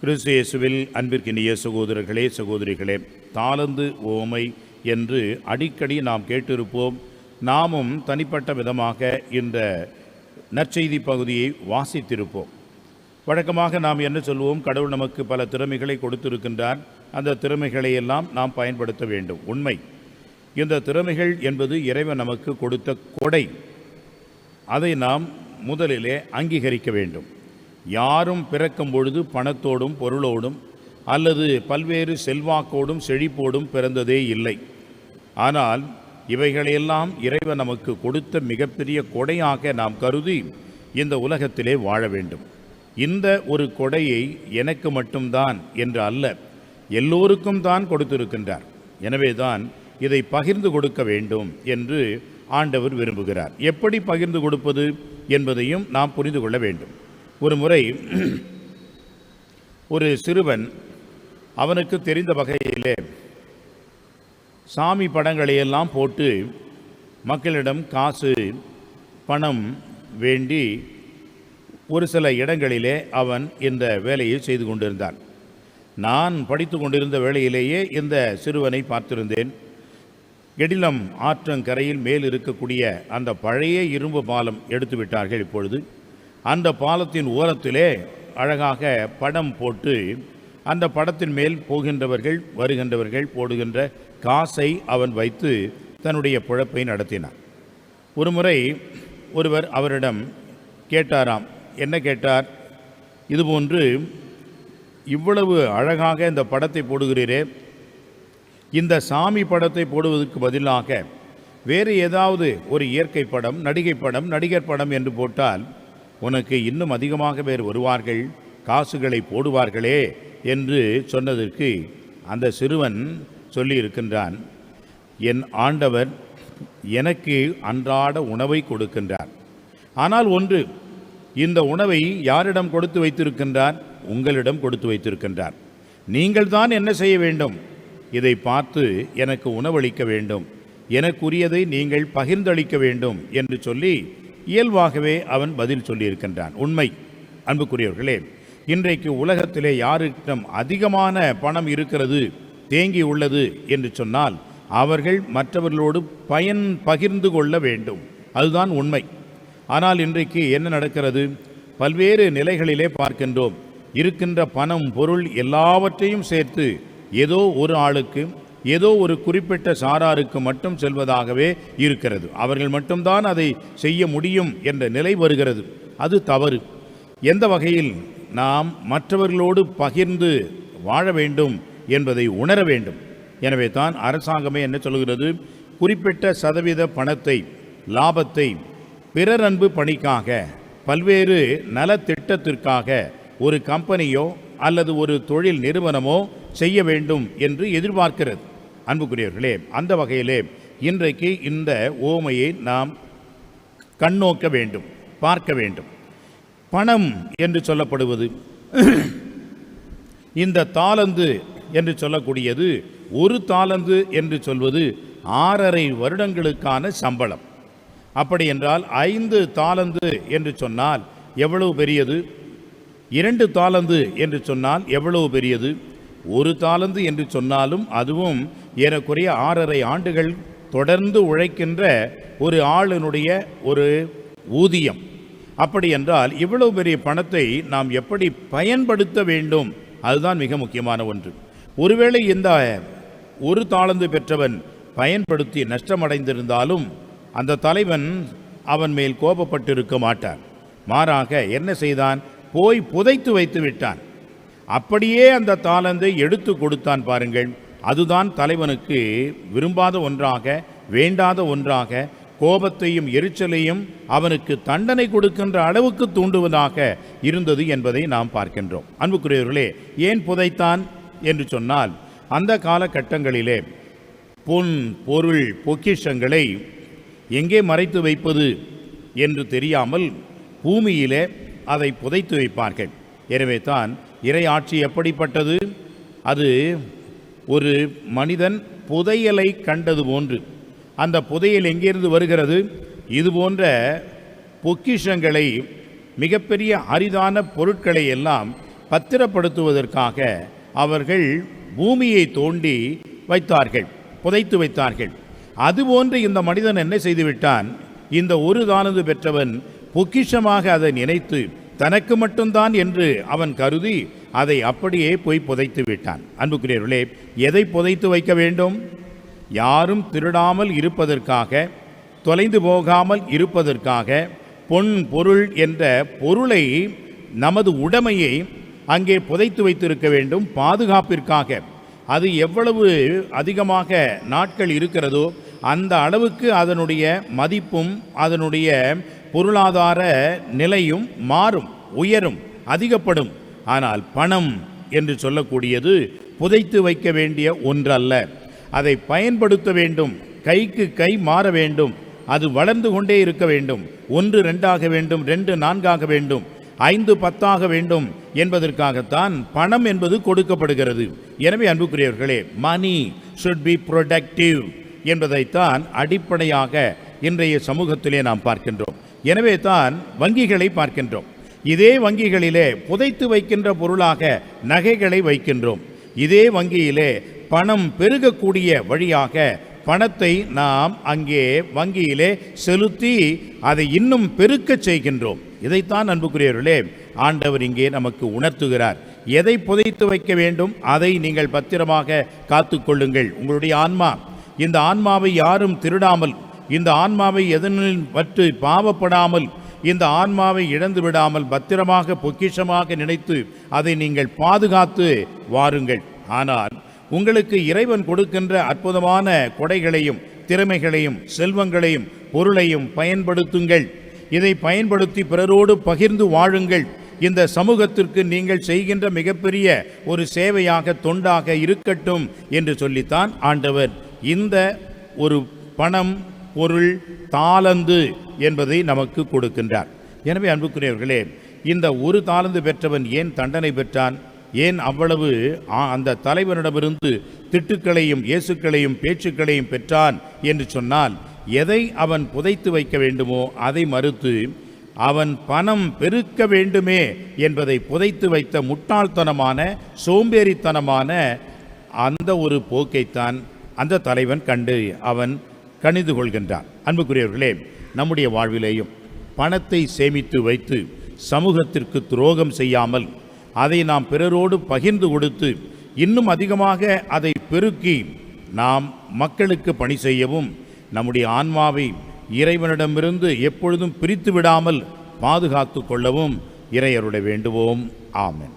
கிறிஸ்து இயேசுவில் அன்பிற்கினிய சகோதரர்களே சகோதரிகளே தாளந்து ஓமை என்று அடிக்கடி நாம் கேட்டிருப்போம். நாமும் தனிப்பட்ட விதமாக இந்த நற்செய்தி பகுதியை வாசித்திருப்போம். வழக்கமாக நாம் என்ன சொல்வோம்? கடவுள் நமக்கு பல திறமைகளை கொடுத்திருக்கின்றார். அந்த திறமைகளை எல்லாம் நாம் பயன்படுத்த வேண்டும். உண்மை. இந்த திறமைகள் என்பது இறைவன் நமக்கு கொடுத்த கொடை. அதை நாம் முதலிலே அங்கீகரிக்க வேண்டும். யாரும் பிறக்கும் பொழுது பணத்தோடும் பொருளோடும் அல்லது பல்வேறு செல்வாக்கோடும் செழிப்போடும் பிறந்ததே இல்லை. ஆனால் இவைகளையெல்லாம் இறைவன் நமக்கு கொடுத்த மிகப்பெரிய கொடையாக நாம் கருதி இந்த உலகத்திலே வாழ வேண்டும். இந்த ஒரு கொடையை எனக்கு மட்டும்தான் என்று அல்ல எல்லோருக்கும் தான் கொடுத்திருக்கின்றார். எனவேதான் இதை பகிர்ந்து கொடுக்க வேண்டும் என்று ஆண்டவர் விரும்புகிறார். எப்படி பகிர்ந்து கொடுப்பது என்பதையும் நாம் புரிந்து கொள்ள வேண்டும். ஒரு முறை ஒரு சிறுவன் அவனுக்கு தெரிந்த வகையிலே சாமி படங்களையெல்லாம் போட்டு மக்களிடம் காசு பணம் வேண்டி ஒரு சில இடங்களிலே அவன் இந்த வேலையை செய்து கொண்டிருந்தான். நான் படித்து கொண்டிருந்த வேளையிலேயே இந்த சிறுவனை பார்த்திருந்தேன். எடிலம் ஆற்றங்கரையில் மேல் இருக்கக்கூடிய அந்த பழைய இரும்பு பாலம் எடுத்து விட்டார்கள் இப்பொழுது. அந்த பாலத்தின் ஓரத்திலே அழகாக படம் போட்டு அந்த படத்தின் மேல் போகின்றவர்கள் வருகின்றவர்கள் போடுகின்ற காசை அவன் வைத்து தன்னுடைய பிழப்பை நடத்தினான். ஒரு முறை ஒருவர் அவரிடம் கேட்டாராம் என்ன கேட்டார்? இதுபோன்று இவ்வளவு அழகாக இந்த படத்தை போடுகிறீரே. இந்த சாமி படத்தை போடுவதற்கு பதிலாக வேறு ஏதாவது ஒரு இயற்கை படம் நடிகை படம் நடிகர் படம் என்று போட்டால் உனக்கு இன்னும் அதிகமாக பேர் வருவார்கள் காசுகளை போடுவார்களே என்று சொன்னதற்கு அந்த சிறுவன் சொல்லியிருக்கின்றான். என் ஆண்டவர் எனக்கு அன்றாட உணவை கொடுக்கின்றார். ஆனால் ஒன்று இந்த உணவை யாரிடம் கொடுத்து வைத்திருக்கின்றார்? உங்களிடம் கொடுத்து வைத்திருக்கின்றார். நீங்கள் தான் என்ன செய்ய வேண்டும்? இதை பார்த்து எனக்கு உணவளிக்க வேண்டும். எனக்குரியதை நீங்கள் பகிர்ந்தளிக்க வேண்டும் என்று சொல்லி இயல்பாகவே அவன் பதில் சொல்லியிருக்கின்றான். உண்மை. அன்புக்குரியவர்களே இன்றைக்கு உலகத்திலே யாரிடம் அதிகமான பணம் இருக்கிறது தேங்கி உள்ளது என்று சொன்னால் அவர்கள் மற்றவர்களோடு பயன் பகிர்ந்து கொள்ள வேண்டும். அதுதான் உண்மை. ஆனால் இன்றைக்கு என்ன நடக்கிறது? பல்வேறு நிலைகளிலே பார்க்கின்றோம். இருக்கின்ற பணம் பொருள் எல்லாவற்றையும் சேர்த்து ஏதோ ஒரு ஆளுக்கு ஏதோ ஒரு குறிப்பிட்ட சாராருக்கு மட்டும் செல்வதாகவே இருக்கிறது. அவர்கள் மட்டும்தான் அதை செய்ய முடியும் என்ற நிலை வருகிறது. அது தவறு. எந்த வகையில் நாம் மற்றவர்களோடு பகிர்ந்து வாழ வேண்டும் என்பதை உணர வேண்டும். எனவே தான் அரசாங்கமே என்ன சொல்கிறது குறிப்பிட்ட சதவீத பணத்தை லாபத்தை பிறர் அன்பு பணிக்காக பல்வேறு நலத்திட்டத்திற்காக ஒரு கம்பெனியோ அல்லது ஒரு தொழில் நிறுவனமோ செய்ய வேண்டும் என்று எதிர்பார்க்கிறது. அன்புக்குரியவர்களே அந்த வகையிலே இன்றைக்கு இந்த ஓமையை நாம் கண்ணோக்க வேண்டும் பார்க்க வேண்டும். பணம் என்று சொல்லப்படுவது இந்த தாளந்து என்று சொல்லக்கூடியது ஒரு தாளந்து என்று சொல்வது ஆறரை வருடங்களுக்கான சம்பளம். அப்படி என்றால் ஐந்து தாளந்து என்று சொன்னால் எவ்வளவு பெரியது? இரண்டு தாளந்து என்று சொன்னால் எவ்வளவு பெரியது? ஒரு தாளந்து என்று சொன்னாலும் அதுவும் ஏறக்குறைய ஆறரை ஆண்டுகள் தொடர்ந்து உழைக்கின்ற ஒரு ஆளினுடைய ஒரு ஊதியம். அப்படி என்றால் இவ்வளவு பெரிய பணத்தை நாம் எப்படி பயன்படுத்த வேண்டும்? அதுதான் மிக முக்கியமான ஒன்று. ஒருவேளை இந்த ஒரு தாளந்து பெற்றவன் பயன்படுத்தி நஷ்டமடைந்திருந்தாலும் அந்த தலைவன் அவன் மேல் கோபப்பட்டிருக்க மாட்டான். மாறாக என்ன செய்தான்? போய் புதைத்து வைத்து விட்டான். அப்படியே அந்த தாளந்தை எடுத்து கொடுத்தான் பாருங்கள். அதுதான் தலைவனுக்கு விரும்பாத ஒன்றாக வேண்டாத ஒன்றாக கோபத்தையும் எரிச்சலையும் அவனுக்கு தண்டனை கொடுக்கின்ற அளவுக்கு தூண்டுவதாக இருந்தது என்பதை நாம் பார்க்கின்றோம். அன்புக்குரியவர்களே ஏன் புதைத்தான் என்று சொன்னால் அந்த காலகட்டங்களிலே பொன் பொருள் பொக்கிஷங்களை எங்கே மறைத்து வைப்பது என்று தெரியாமல் பூமியிலே அதை புதைத்து வைப்பார்கள். எனவே தான் இறை ஆட்சி எப்படிப்பட்டது? அது ஒரு மனிதன் புதையலை கண்டது போன்று. அந்த புதையல் எங்கிருந்து வருகிறது? இது போன்ற பொக்கிஷங்களை மிகப்பெரிய அரிதான பொருட்களை எல்லாம் பத்திரப்படுத்துவதற்காக அவர்கள் பூமியை தோண்டி வைத்தார்கள் புதைத்து வைத்தார்கள். அதுபோன்று இந்த மனிதன் என்ன செய்துவிட்டான் இந்த ஒரு தானது பெற்றவன் பொக்கிஷமாக அதை நினைத்து தனக்கு மட்டும்தான் என்று அவன் கருதி அதை அப்படியே போய் புதைத்து விட்டான். அன்புக்குரியவர்களே எதை புதைத்து வைக்க வேண்டும்? யாரும் திருடாமல் இருப்பதற்காக தொலைந்து போகாமல் இருப்பதற்காக பொன் பொருள் என்ற பொருளை நமது உடைமையை அங்கே புதைத்து வைத்திருக்க வேண்டும். பாதுகாப்பிற்காக. அது எவ்வளவு அதிகமாக நாட்கள் இருக்கிறதோ அந்த அளவுக்கு அதனுடைய மதிப்பும் அதனுடைய பொருளாதார நிலையும் மாறும் உயரும் அதிகப்படும். ஆனால் பணம் என்று சொல்லக்கூடியது புதைத்து வைக்க வேண்டிய ஒன்றல்ல. அதை பயன்படுத்த வேண்டும் கைக்கு கை மாற வேண்டும் அது வளர்ந்து கொண்டே இருக்க வேண்டும். ஒன்று ரெண்டாக வேண்டும் ரெண்டு நான்காக வேண்டும் ஐந்து பத்தாக வேண்டும் என்பதற்காகத்தான் பணம் என்பது கொடுக்கப்படுகிறது. எனவே அன்புக்குரியவர்களே மணி ஷுட் பி ப்ரொடக்டிவ் என்பதைத்தான் அடிப்படையாக இன்றைய சமூகத்திலே நாம் பார்க்கின்றோம். எனவே தான் வங்கிகளை பார்க்கின்றோம். இதே வங்கிகளிலே புதைத்து வைக்கின்ற பொருளாக நகைகளை வைக்கின்றோம். இதே வங்கியிலே பணம் பெருகக்கூடிய வழியாக பணத்தை நாம் அங்கே வங்கியிலே செலுத்தி அதை இன்னும் பெருக்கச் செய்கின்றோம். இதைத்தான் அன்புக்குரியவர்களே ஆண்டவர் இங்கே நமக்கு உணர்த்துகிறார். எதை புதைத்து வைக்க வேண்டும்? அதை நீங்கள் பத்திரமாக காத்துக்கொள்ளுங்கள் உங்களுடைய ஆன்மா இந்த ஆன்மாவை யாரும் திருடாமல் இந்த ஆன்மாவை எதனில் பற்று பாவப்படாமல் இந்த ஆன்மாவை இழந்து விடாமல் பத்திரமாக பொக்கிஷமாக நினைத்து அதை நீங்கள் பாதுகாத்து வாருங்கள். ஆனால் உங்களுக்கு இறைவன் கொடுக்கின்ற அற்புதமான கொடைகளையும் திறமைகளையும் செல்வங்களையும் பொருளையும் பயன்படுத்துங்கள். இதை பயன்படுத்தி பிறரோடு பகிர்ந்து வாழுங்கள். இந்த சமூகத்திற்கு நீங்கள் செய்கின்ற மிகப்பெரிய ஒரு சேவையாக தொண்டாக இருக்கட்டும் என்று சொல்லித்தான் ஆண்டவர். இந்த ஒரு பணம் பொருள் தாளந்து என்பதை நமக்கு கொடுக்கின்றார். எனவே அன்புக்குரியவர்களே இந்த ஒரு தாளந்து பெற்றவன் ஏன் தண்டனை பெற்றான்? ஏன் அவ்வளவு ஆ- அந்த தலைவனிடமிருந்து திட்டுக்களையும் இயேசுக்களையும் பேச்சுக்களையும் பெற்றான் என்று சொன்னால் எதை அவன் புதைத்து வைக்க வேண்டுமோ அதை மறுத்து அவன் பணம் பெருக்க வேண்டுமே என்பதை புதைத்து வைத்த முட்டாள்தனமான சோம்பேறித்தனமான அந்த ஒரு போக்கைத்தான் அந்த தலைவன் கண்டு அவன் கணிந்து கொள்கின்றான். அன்புக்குரியவர்களே நம்முடைய வாழ்விலேயும் பணத்தை சேமித்து வைத்து சமூகத்திற்கு துரோகம் செய்யாமல் அதை நாம் பிறரோடு பகிர்ந்து கொடுத்து இன்னும் அதிகமாக அதை பெருக்கி நாம் மக்களுக்கு பணி செய்யவும் நம்முடைய ஆன்மாவை இறைவனிடமிருந்து எப்பொழுதும் பிரித்து விடாமல் பாதுகாத்து கொள்ளவும் இறையருட வேண்டுவோம். ஆமன்.